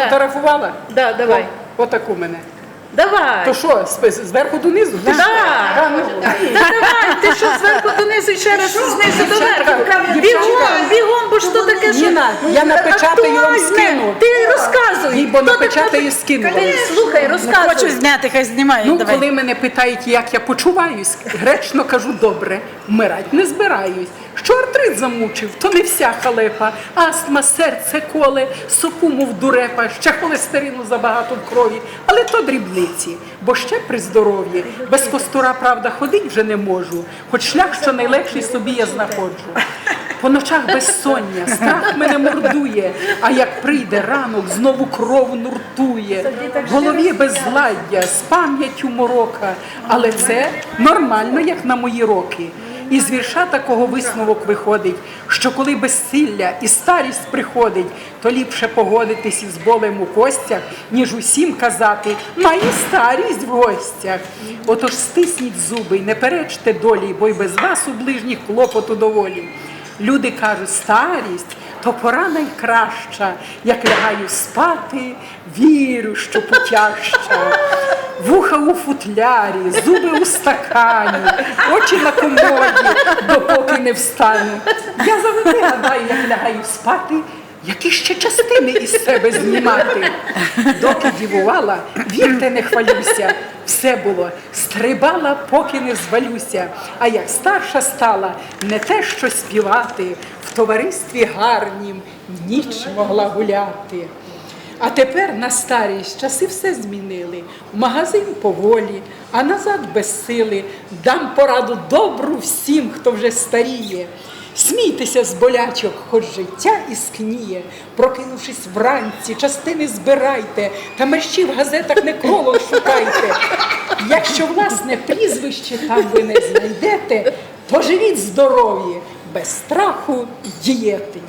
Фотографувала? Да, давай. Отаку мене. Давай. То що, з- зверху донизу? Да. Да, ну. Та давай, ти що зверху донизу і ще раз знизу до верху. Бігом, бігом, бо ж то таке, що... Ніна, я напечатаю вам Актуальне. скину. Ти розказуй. Їй, бо Хто так напечатаю, скину вам. Слухай, розказуй. хочу зняти, хай знімає. Ну, давай. коли мене питають, як я почуваюсь, гречно кажу добре, вмирать не збираюсь. Що артрит замучив, то не вся халепа. Астма, серце коле, соку, мов дурепа, ще холестерину забагато в крові. Але то дрібниці, бо ще при здоров'ї. Без костура, правда, ходить вже не можу, хоч шлях, що найлегший собі я знаходжу. По ночах безсоння, страх мене мордує, а як прийде ранок, знову кров нуртує. В голові безладдя, з пам'яттю морока, але це нормально, як на мої роки. І з вірша такого висновок виходить, що коли безсилля і старість приходить, то ліпше погодитись із болем у костях, ніж усім казати маю старість в гостях. Отож стисніть зуби й не перечте долі, бо й без вас у ближніх клопоту доволі. Люди кажуть, старість то пора найкраща, як лягаю спати, вірю, що потяжча. Вуха у футлярі, зуби у стакані, очі на комоді, допоки не встану. Я завжди гадаю, як лягаю спати, які ще частини із себе знімати. Доки дівувала, вірте, не хвалюся. Все було, стрибала, поки не звалюся. А як старша стала, не те, що співати, в товаристві гарнім ніч могла гуляти. А тепер на старість часи все змінили. Магазин поволі, а назад без сили. Дам пораду добру всім, хто вже старіє. Смійтеся з болячок, хоч життя іскніє. Прокинувшись вранці, частини збирайте, та мерщі в газетах некролог шукайте. Якщо власне прізвище там ви не знайдете, то живіть здорові, без страху дієти.